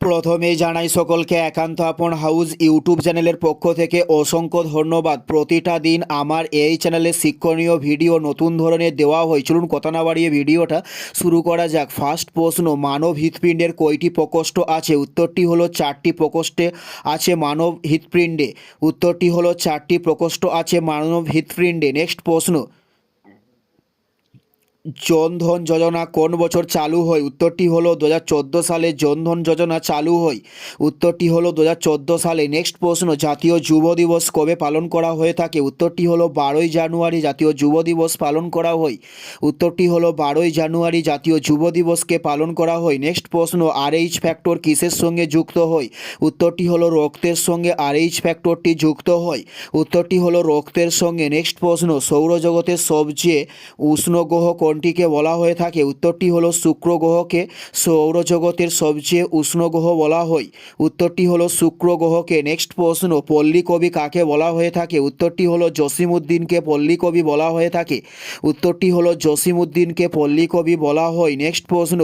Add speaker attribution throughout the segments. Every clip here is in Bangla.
Speaker 1: প্রথমেই জানাই সকলকে একান্ত আপন হাউস ইউটিউব চ্যানেলের পক্ষ থেকে অসংখ্য ধন্যবাদ। প্রতিটা দিন আমার এই চ্যানেলে শিক্ষণীয় ভিডিও, নতুন ধরনের দেওয়া হয়। চলুন কথা না বাড়িয়ে ভিডিওটা শুরু করা যাক। ফার্স্ট প্রশ্ন, মানব হৃৎপিণ্ডের কয়টি প্রকোষ্ঠ আছে? উত্তরটি হলো, চারটি প্রকোষ্ঠে আছে মানব হৃৎপিণ্ডে। উত্তরটি হলো, চারটি প্রকোষ্ঠ আছে মানব হৃৎপিণ্ডে। নেক্সট প্রশ্ন জনধন যোজনা কোন বছর চালু হয়? উত্তরটি হলো দু হাজার চোদ্দ সালে জনধন যোজনা চালু হয়। উত্তরটি হলো দু হাজার চোদ্দ সালে। নেক্সট প্রশ্ন, জাতীয় যুব দিবস কবে পালন করা হয়ে থাকে? উত্তরটি হলো বারোই জানুয়ারি, জাতীয় যুব দিবস পালন করা হয়। উত্তরটি হলো বারোই জানুয়ারি, জাতীয় যুব দিবসকে পালন করা হয়। নেক্সট প্রশ্ন আরএইচ ফ্যাক্টর কিসের সঙ্গে যুক্ত হয়? উত্তরটি হলো রক্তের সঙ্গে আরএইচ ফ্যাক্টরটি যুক্ত হয়। উত্তরটি হলো রক্তের সঙ্গে। নেক্সট প্রশ্ন, সৌরজগতের সবচেয়ে উষ্ণ গ্রহ কোনটিকে বলা হয়ে থাকে, উত্তরটি হলো শুক্র গ্রহকে সৌরজগতের সবচেয়ে উষ্ণ গ্রহ বলা হয়। উত্তরটি হলো শুক্র গ্রহকে নেক্সট প্রশ্ন, পল্লী কবি কাকে বলা হয়ে থাকে? উত্তরটি হলো জসিমউদ্দিনকে পল্লী কবি বলা হয়ে থাকে। উত্তরটি হলো জসিমউদ্দিনকে পল্লী কবি বলা হয়। নেক্সট প্রশ্ন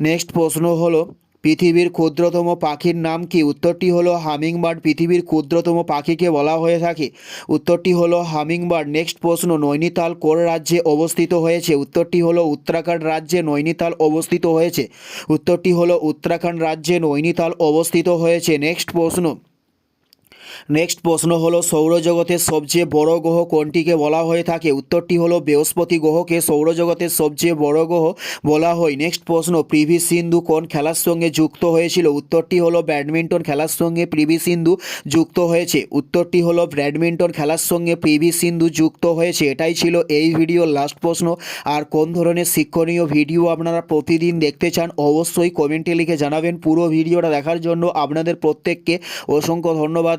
Speaker 1: নেক্সট প্রশ্ন হলো পৃথিবীর ক্ষুদ্রতম পাখির নাম কি? উত্তরটি হলো হামিংবার্ড। পৃথিবীর ক্ষুদ্রতম পাখিকে বলা হয়ে থাকে। উত্তরটি হলো হামিংবার্ড। নেক্সট প্রশ্ন, নৈনিতাল কোন রাজ্যে অবস্থিত হয়েছে? উত্তরটি হলো উত্তরাখণ্ড রাজ্যে নৈনিতাল অবস্থিত হয়েছে। উত্তরটি হলো উত্তরাখণ্ড রাজ্যে নৈনিতাল অবস্থিত হয়েছে। নেক্সট প্রশ্ন নেক্সট প্রশ্ন হলো, সৌরজগতের সবচেয়ে বড় গ্রহ কোনটিকে বলা হয়ে থাকে? উত্তরটি হলো, বৃহস্পতি গ্রহকে সৌরজগতের সবচেয়ে বড় গ্রহ বলা হয়। নেক্সট প্রশ্ন পিভি সিন্ধু কোন খেলার সঙ্গে যুক্ত হয়েছিল? উত্তরটি হলো, ব্যাডমিন্টন খেলার সঙ্গে পিভি সিন্ধু যুক্ত হয়েছে। উত্তরটি হলো, ব্যাডমিন্টন খেলার সঙ্গে পিভি সিন্ধু যুক্ত হয়েছে। এটাই ছিল এই ভিডিওর লাস্ট প্রশ্ন। আর কোন ধরনের শিক্ষণীয় ভিডিও আপনারা প্রতিদিন দেখতে চান, অবশ্যই কমেন্টে লিখে জানাবেন। পুরো ভিডিওটা দেখার জন্য আপনাদের প্রত্যেককে অসংখ্য ধন্যবাদ।